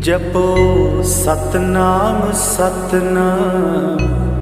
ਜਪੋ ਸਤਨਾਮ ਸਤਨਾਮ।